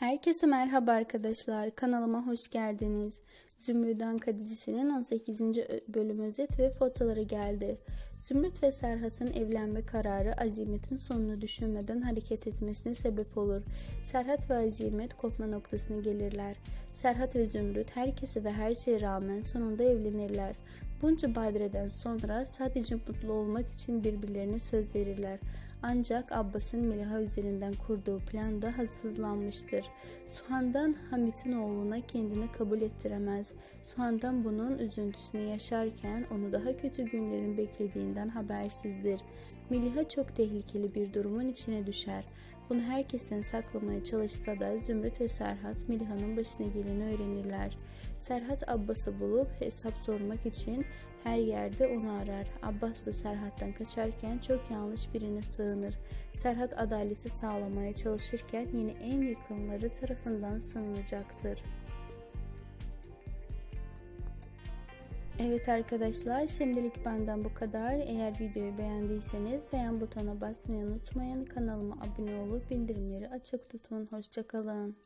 Herkese merhaba arkadaşlar. Kanalıma hoş geldiniz. Zümrüt Anka dizisinin 18. bölüm özet ve fotoları geldi. Zümrüt ve Serhat'ın evlenme kararı Azimet'in sonunu düşünmeden hareket etmesine sebep olur. Serhat ve Azimet kopma noktasına gelirler. Serhat ve Zümrüt herkesi ve her şeye rağmen sonunda evlenirler. Bunca badireden sonra sadece mutlu olmak için birbirlerine söz verirler. Ancak Abbas'ın Meliha üzerinden kurduğu plan da hazırlanmıştır. Suhan'dan Hamit'in oğluna kendini kabul ettiremez. Suhan'dan bunun üzüntüsünü yaşarken onu daha kötü günlerin beklediğinden habersizdir. Meliha çok tehlikeli bir durumun içine düşer. Bunu herkesten saklamaya çalışsa da Zümrüt ve Serhat Meliha'nın başına geleni öğrenirler. Serhat Abbas'ı bulup hesap sormak için her yerde onu arar. Abbas da Serhat'tan kaçarken çok yanlış birine sığınır. Serhat adaleti sağlamaya çalışırken yine en yakınları tarafından sığınacaktır. Evet arkadaşlar şimdilik benden bu kadar. Eğer videoyu beğendiyseniz beğen butonuna basmayı unutmayın. Kanalıma abone olup bildirimleri açık tutun. Hoşçakalın.